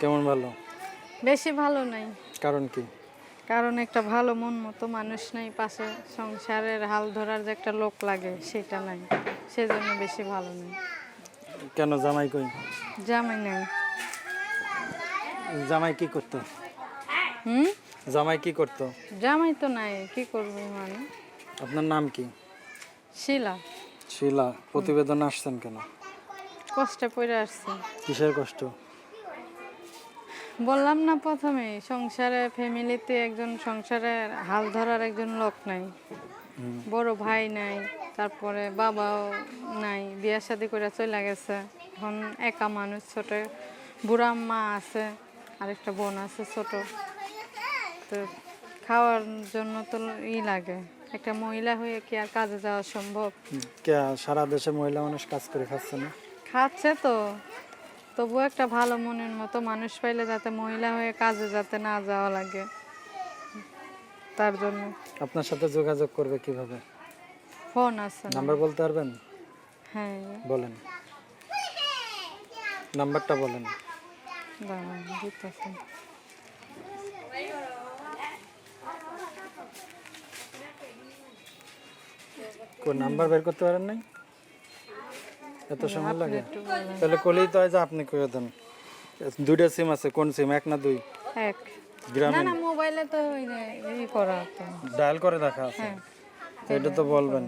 কেমন ভালো? বেশি ভালো নাই। কারণ কি? কারণ একটা ভালো মন মতো মানুষ নাই পাশে সংসারের হাল ধরার যে একটা লোক লাগে সেটা নাই। সেজন্য বেশি ভালো নেই। কেন জামাই কই? জামাই নাই। জামাই কি করতো? হুম? জামাই কি করতো? জামাই তো নাই কি করবি মানে? আপনার নাম কি? শিলা। শিলা প্রতিবেদন আসছেন কেন? কষ্টে পড়ে আসছে। কিসের কষ্ট? বললাম না প্রথমে সংসারে ফ্যামিলিতে একজন সংসারে হাল ধরার একজন লোক নাই। বড় ভাই নাই তারপরে বাবাও নাই বিয়া শাদি করে চলে গেছে। এখন একা মানুষ ছোট। বুড়া মা আছে আরেকটা বোন আছে ছোট। তো খাওয়ার জন্য তো ই লাগে। একটা মহিলা হয়ে কি আর কাজে যাওয়া সম্ভব? সারা দেশে মহিলা মানুষ কাজ করে খাচ্ছে না? খাচ্ছে তো। তবু একটা ভালো মনের মতো মানুষ পাইলে যাতে মহিলা হয়ে কাজে যাতে না যাওয়া লাগে তার জন্য। আপনার সাথে যোগাযোগ করবে কীভাবে? ফোন আছে নাম্বার বলতে পারবেন? হ্যাঁ। বলেন। নাম্বারটা বলেন। দাঁড়ান কোন নাম্বার বের করতে পারেন নাই? এত সময় লাগে? তাহলে কলেই তো হয় যে আপনি করে দেন। দুইটা সিম আছে কোন সিম এক না দুই? এক। না না মোবাইলে তো ওই যে ই করা তো। ডায়াল করে দেখা আছে? হ্যাঁ। তো এটা তো বলবেন।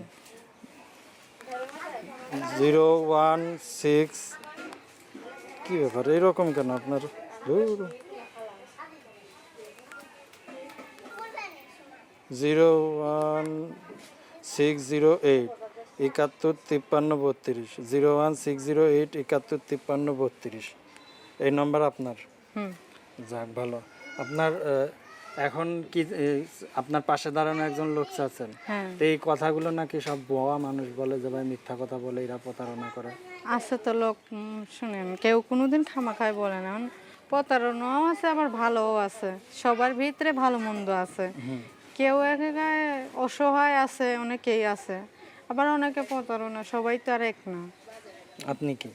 Zero one six. কি ব্যাপার? এইরকম কেন আপনার? Zero one six zero eight. একাত্তর তিপ্পান্ন বত্রিশ zero one six zero eight একাত্তর তিপ্পান্ন বত্রিশ। এই নম্বর আপনার? যাক ভালো। আপনার এখন কি আপনার পাশে দাঁড়ানো একজন লোক আছেন। হ্যাঁ। তো এই কথাগুলো নাকি সব বোয়া মানুষ বলে যে ভাই মিথ্যা কথা বলে এরা প্রতারণা করে। আছে তো লোক শুনেন কেউ কোনোদিন খামাখায় বলে না। প্রতারণাও আছে আবার ভালোও আছে। সবার ভিতরে ভালো মন্দ আছে। কেউ একেবারে অসহায় আছে অনেকেই আছে। আবার অনেকে প্রতারণা সবাই তো আর এক না। আপনি কি?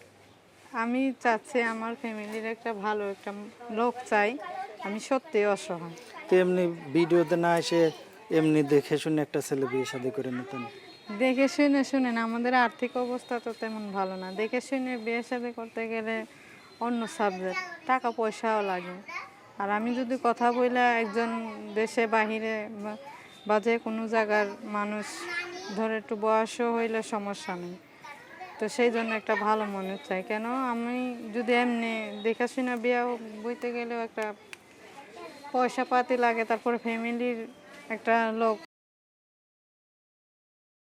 আমি চাচ্ছি আমার ফ্যামিলির একটা ভালো একটা লোক চাই আমি সত্যি অসহায়। তো এমনি ভিডিওতে না এসে এমনি দেখে শুনে একটা ছেলে বিয়ে শাদি করে নিতেন? দেখে শুনে শুনেন আমাদের আর্থিক অবস্থা তো তেমন ভালো না। দেখে শুনে বিয়ে শাদী করতে গেলে অন্য সাবজেক্ট টাকা পয়সাও লাগে। আর আমি যদি কথা বলে একজন দেশে বাহিরে বা- বা যে কোনো জায়গার মানুষ ধরে একটু বয়সও হইলে সমস্যা নেই। তো সেই জন্য একটা ভালো মনে চাই। কেন? আমি যদি এমনি দেখাশোনা বিয়া বইতে গেলেও একটা পয়সা পাতি লাগে, তারপরে ফ্যামিলির একটা লোক